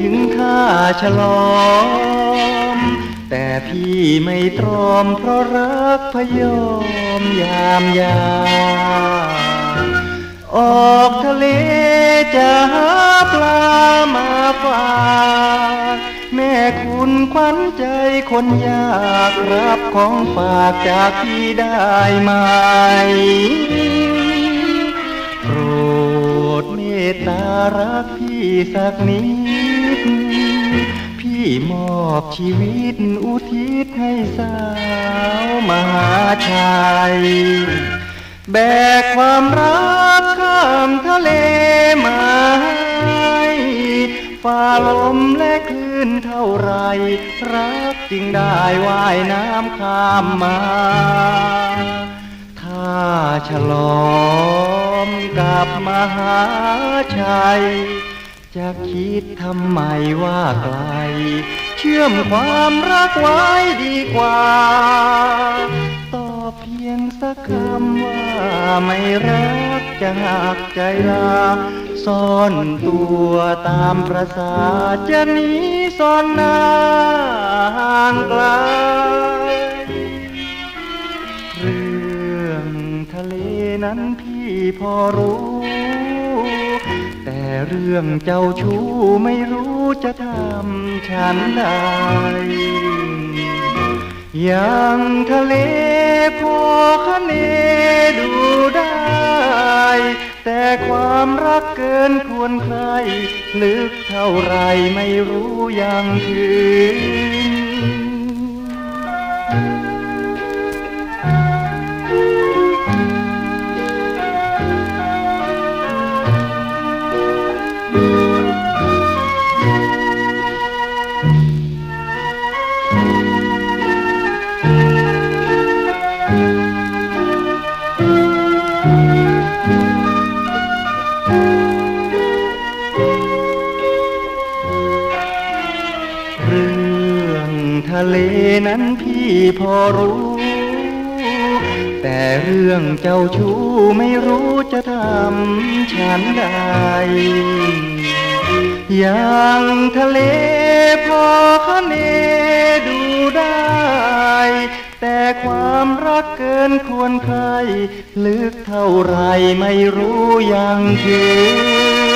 ถึงท่าฉลอม แต่พี่ไม่ตรอมเพราะรักพยอมยามยา ออกทะเลจะหาปลามาฝากแม่คุณขวัญใจคนยากรับของฝากจากพี่ได้ไหมโปรดเมตตารักพี่สักนิด มอบชีวิตอุทิศให้สาวมหาชัย แบกความรักข้ามทะเลมาให้ฝ่าลมและคลื่นเท่าไร รักจึงได้ว่ายน้ำข้ามมาถ้าฉลอมกับมหาชัย จะคิดทำไมว่าไกล เชื่อมความรักไว้ดีกว่า ต่อเพียงสักคำว่าไม่รักจะหักใจลาซ่อนตัวตามประสาจะหนีซ่อนหน้าห่างไกลเรื่องทะเลนั้นพี่พอรู้ เรื่องเจ้าชู้ไม่รู้จะทำฉันใดอย่างทะเลพอคะเนดูได้ แต่ความรักเกินควรใครลึกเท่าไรไม่รู้ยังถึง เรื่องทะเลนั้นพี่พอรู้ แต่เรื่องเจ้าชู้ไม่รู้จะทำฉันใดอย่างทะเลพอคะเนดูได้แต่ ความรักเกินควรใครลึกเท่าไรไม่รู้ยังคือ